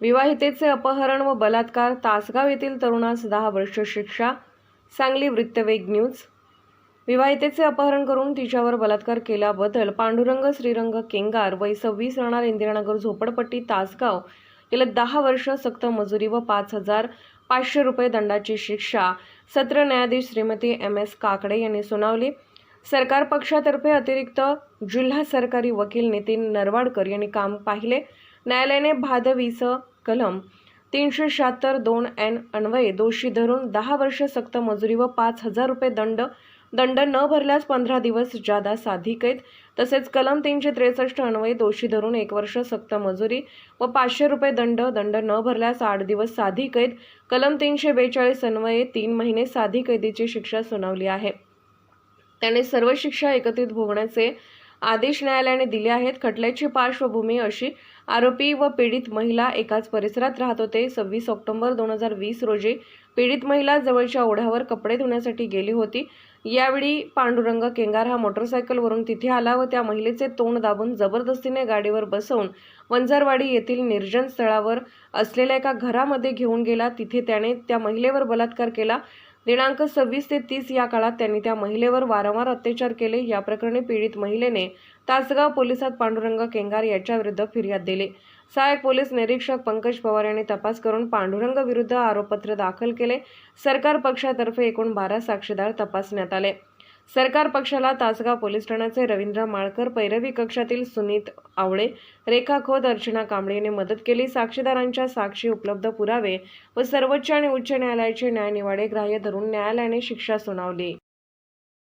विवाहितेचे अपहरण व बलात्कार तासगाव येथील तरुणास दहा वर्ष शिक्षा. सांगली वृत्तवेग न्यूज. विवाहितेचे अपहरण करून तिच्यावर बलात्कार केल्याबद्दल पांडुरंग श्रीरंग केंगार वय सव्वीस राहणार इंदिरानगर झोपडपट्टी तासगाव. गेल्या दहा वर्ष सक्त मजुरी व पाच हजार पाचशे रुपये दंडाची शिक्षा. सत्र न्यायाधीश श्रीमती एम एस काकडे यांनी सुनावली. सरकार पक्षातर्फे अतिरिक्त जिल्हा सरकारी वकील नितीन नरवाडकर यांनी काम पाहिले. न्यायालयाने भादवीचं कलम तीनशे शहात्तर दोन एन अन्वये दोषी धरून दहा वर्ष सक्त मजुरी व पाच हजार रुपये दंड दंड न भरल्यास पंधरा दिवस जादा साधी कैद. तसेच कलम तीनशे त्रेसष्ट अन्वये दोषी धरून एक वर्ष सक्त मजुरी व पाचशे रुपये दंड दंड न भरल्यास आठ दिवस साधी कैद. कलम तीनशे बेचाळीस अन्वये तीन महिने साधी कैदीची शिक्षा सुनावली आहे. त्याने सर्व शिक्षा एकत्रित भोगण्याचे आदेश न्यायालयाने दिले आहेत. खटल्याची पार्श्वभूमी अशी आरोपी व पीडित महिला एकाच परिसरात राहत होते. सव्वीस ऑक्टोबर दोन हजार वीस रोजी पीडित महिला जवळच्या ओढ्यावर कपडे धुण्यासाठी गेली होती. यावेळी पांडुरंग केंगार हा मोटरसायकलवरून तिथे आला व त्या महिलेचे तोंड दाबून जबरदस्तीने गाडीवर बसवून वंजारवाडी येथील निर्जन स्थळावर असलेल्या एका घरामध्ये घेऊन गेला. तिथे त्याने त्या महिलेवर बलात्कार केला. दिनांक सव्वीस ते तीस या काळात त्यांनी त्या महिलेवर वारंवार अत्याचार केले. या प्रकरणी पीडित महिलेने तासगाव पोलिसात पांडुरंग केंगार याच्याविरुद्ध फिर्याद दिली. सहाय्यक पोलीस निरीक्षक पंकज पवार यांनी तपास करून पांडुरंग विरुद्ध आरोपपत्र दाखल केले. सरकार पक्षातर्फे एकूण बारा साक्षीदार तपासण्यात आले. सरकार पक्षाला तासगाव पोलीस ठाण्याचे रवींद्र माळकर पैरवी कक्षातील सुनीत आवळे रेखा खोद अर्चना कांबळे यांनी मदत केली. साक्षीदारांच्या साक्षी उपलब्ध पुरावे व सर्वोच्च आणि उच्च न्यायालयाचे न्यायनिवाडे ग्राह्य धरून न्यायालयाने शिक्षा सुनावली.